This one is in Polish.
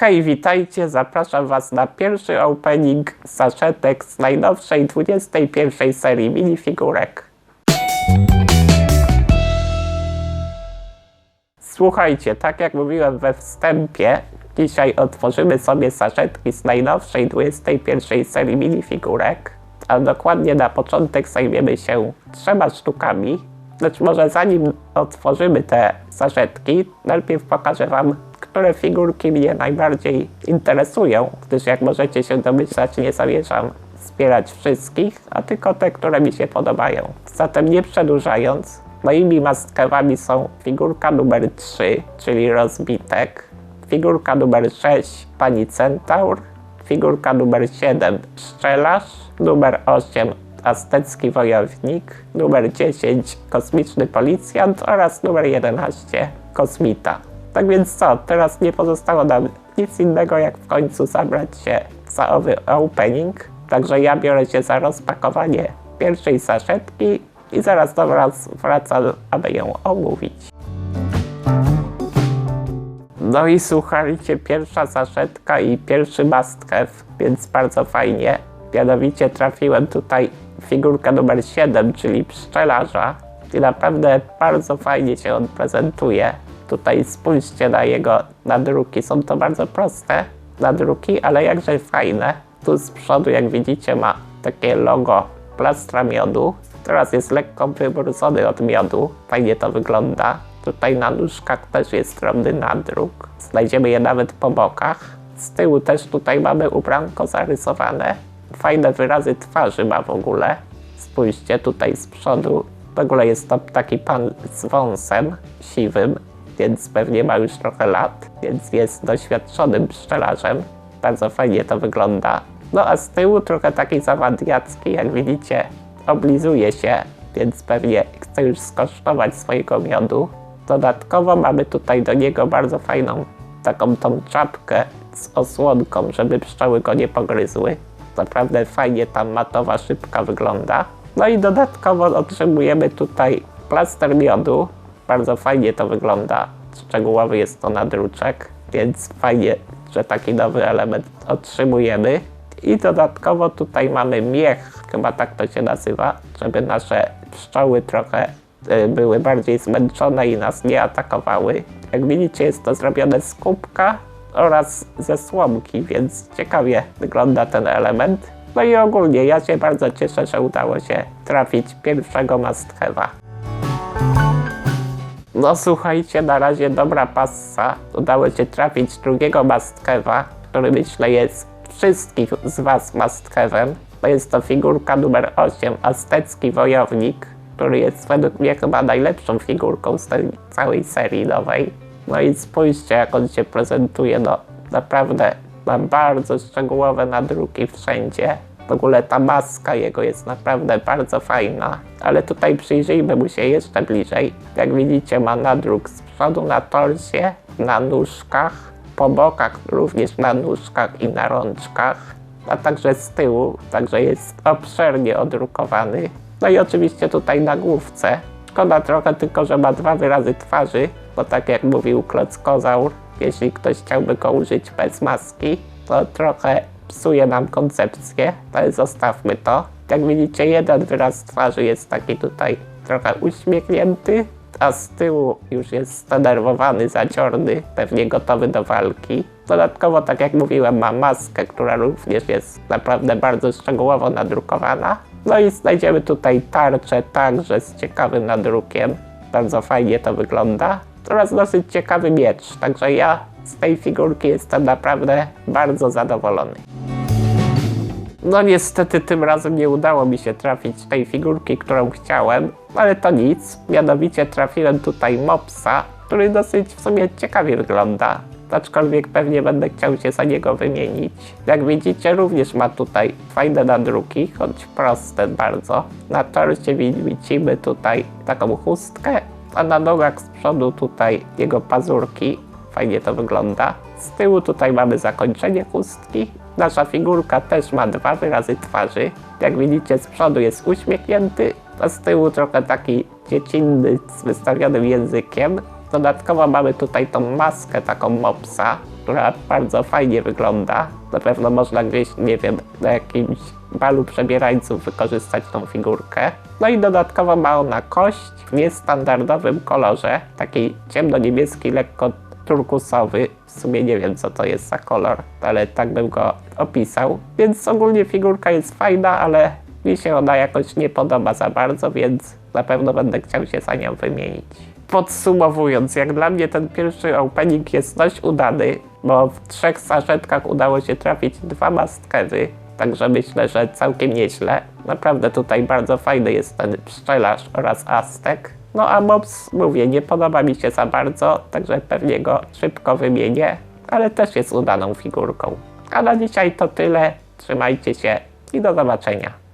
Hej, witajcie, zapraszam was na pierwszy opening saszetek z najnowszej 21 serii minifigurek. Słuchajcie, tak jak mówiłem we wstępie, dzisiaj otworzymy sobie saszetki z najnowszej 21 serii minifigurek, a dokładnie na początek zajmiemy się trzema sztukami. Lecz może zanim otworzymy te saszetki, najpierw pokażę wam, które figurki mnie najbardziej interesują, gdyż jak możecie się domyślać, nie zamierzam wspierać wszystkich, a tylko te, które mi się podobają. Zatem nie przedłużając, moimi mastkewami są figurka numer 3, czyli rozbitek, figurka numer 6, pani centaur, figurka numer 7, szczelarz, numer 8, aztecki wojownik, numer 10, kosmiczny policjant oraz numer 11, kosmita. Tak więc co, teraz nie pozostało nam nic innego, jak w końcu zabrać się za owy opening. Także ja biorę się za rozpakowanie pierwszej saszetki i zaraz do was wracam, aby ją omówić. No i słuchajcie, pierwsza saszetka i pierwszy mastkew, więc bardzo fajnie. Mianowicie trafiłem tutaj figurkę numer 7, czyli pszczelarza. I naprawdę bardzo fajnie się on prezentuje. Tutaj spójrzcie na jego nadruki, są to bardzo proste nadruki, ale jakże fajne. Tu z przodu, jak widzicie, ma takie logo plastra miodu. Teraz jest lekko wybrudzony od miodu, fajnie to wygląda. Tutaj na nóżkach też jest drobny nadruk. Znajdziemy je nawet po bokach. Z tyłu też tutaj mamy ubranko zarysowane. Fajne wyrazy twarzy ma w ogóle. Spójrzcie tutaj z przodu. W ogóle jest to taki pan z wąsem siwym, więc pewnie ma już trochę lat, więc jest doświadczonym pszczelarzem. Bardzo fajnie to wygląda. No a z tyłu trochę taki zawadiacki, jak widzicie, oblizuje się, więc pewnie chce już skosztować swojego miodu. Dodatkowo mamy tutaj do niego bardzo fajną taką tą czapkę z osłonką, żeby pszczoły go nie pogryzły. Naprawdę fajnie ta matowa szybka wygląda. No i dodatkowo otrzymujemy tutaj plaster miodu. Bardzo fajnie to wygląda. Szczegółowy jest to nadruczek, więc fajnie, że taki nowy element otrzymujemy. I dodatkowo tutaj mamy miech, chyba tak to się nazywa, żeby nasze pszczoły trochę y, były bardziej zmęczone i nas nie atakowały. Jak widzicie jest to zrobione z kubka oraz ze słomki, więc ciekawie wygląda ten element. No i ogólnie ja się bardzo cieszę, że udało się trafić pierwszego must-have'a. No słuchajcie, na razie dobra passa. Udało się trafić drugiego must-have'a, który myślę jest wszystkich z Was must-have'em. To jest to figurka numer 8, aztecki wojownik, który jest według mnie chyba najlepszą figurką z tej całej serii nowej. No i spójrzcie, jak on się prezentuje, no naprawdę ma bardzo szczegółowe nadruki wszędzie. W ogóle ta maska jego jest naprawdę bardzo fajna, ale tutaj przyjrzyjmy mu się jeszcze bliżej. Jak widzicie ma nadruk z przodu na torsie, na nóżkach, po bokach również na nóżkach i na rączkach, a także z tyłu, także jest obszernie odrukowany. No i oczywiście tutaj na główce. Szkoda trochę tylko, że ma dwa wyrazy twarzy, bo tak jak mówił Klockozaur, jeśli ktoś chciałby go użyć bez maski, to trochę psuje nam koncepcję, ale zostawmy to. Jak widzicie, jeden wyraz twarzy jest taki tutaj trochę uśmiechnięty, a z tyłu już jest zdenerwowany, zaciorny, pewnie gotowy do walki. Dodatkowo, tak jak mówiłem, ma maskę, która również jest naprawdę bardzo szczegółowo nadrukowana. No i znajdziemy tutaj tarczę także z ciekawym nadrukiem. Bardzo fajnie to wygląda. Oraz dosyć ciekawy miecz, także ja z tej figurki jestem naprawdę bardzo zadowolony. No niestety tym razem nie udało mi się trafić tej figurki, którą chciałem, ale to nic. Mianowicie trafiłem tutaj mopsa, który dosyć w sumie ciekawie wygląda. Aczkolwiek pewnie będę chciał się za niego wymienić. Jak widzicie również ma tutaj fajne nadruki, choć proste bardzo. Na torcie widzimy tutaj taką chustkę, a na nogach z przodu tutaj jego pazurki. Fajnie to wygląda. Z tyłu tutaj mamy zakończenie chustki. Nasza figurka też ma dwa wyrazy twarzy. Jak widzicie z przodu jest uśmiechnięty, a z tyłu trochę taki dziecinny z wystawionym językiem. Dodatkowo mamy tutaj tą maskę taką mopsa. która bardzo fajnie wygląda. Na pewno można gdzieś, nie wiem, na jakimś balu przebierańców wykorzystać tą figurkę. No i dodatkowo ma ona kość w niestandardowym kolorze, taki ciemno-niebieski, lekko turkusowy. W sumie nie wiem, co to jest za kolor, ale tak bym go opisał. Więc ogólnie figurka jest fajna, ale mi się ona jakoś nie podoba za bardzo, więc na pewno będę chciał się za nią wymienić. Podsumowując, jak dla mnie ten pierwszy opening jest dość udany, bo w trzech saszetkach udało się trafić dwa mastkewy, także myślę, że całkiem nieźle. Naprawdę tutaj bardzo fajny jest ten pszczelarz oraz Aztek. No a Mops, mówię, nie podoba mi się za bardzo, także pewnie go szybko wymienię, ale też jest udaną figurką. A na dzisiaj to tyle, trzymajcie się i do zobaczenia.